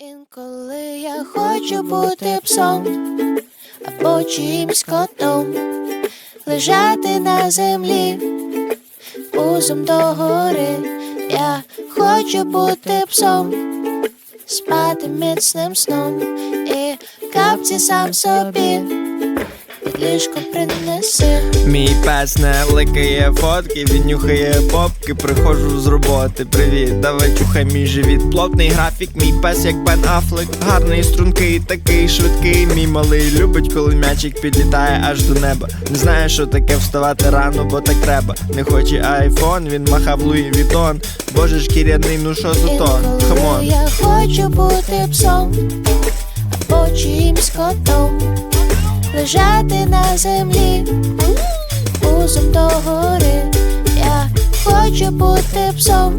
Інколи я хочу бути псом або чимсь котом, лежати на землі, пузом до гори, Я хочу бути псом, спати міцним сном і капці сам собі під ліжко принеси. Мій пес не ликає фотки, він нюхає попки, приходжу з роботи. Привіт, давай чухай мій живіт. Плотний графік, мій пес, як Бен Афлек. Гарний, стрункий, такий швидкий. Мій малий любить, коли м'ячик підлітає аж до неба. Не знає, що таке вставати рано, бо так треба. Не хоче айфон, він махав Луї Вітон. Боже шкіряний, ну що за то? Хамон. я хочу бути псом або чимсь котом, лежати на землі, пузом догори. Я хочу бути псом,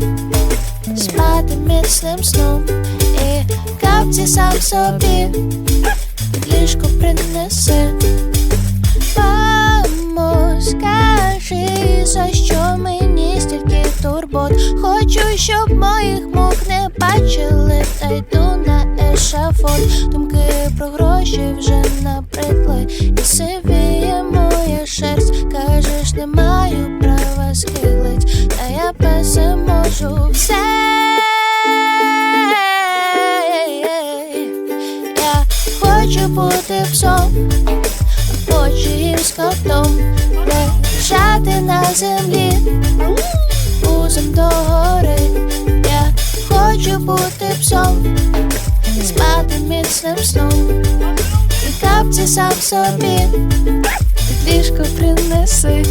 спати міцним сном і капці сам собі під ліжко принеси. Мамо, скажи, за що мені стільки турбот? Хочу, щоб моїх мук не бачили, та йду на ешафот. Думки про гроші вже набридли, і сивіє моя шерсть. Кажеш, не маю права схилить, та я переможу все. Я хочу бути псом очі з котом лежати на землі, пузом догори. Я хочу бути псом, міцним сном і капці сам собі ліжко принеси.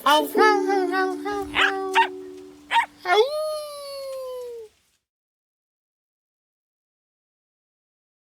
Oh, oh, oh.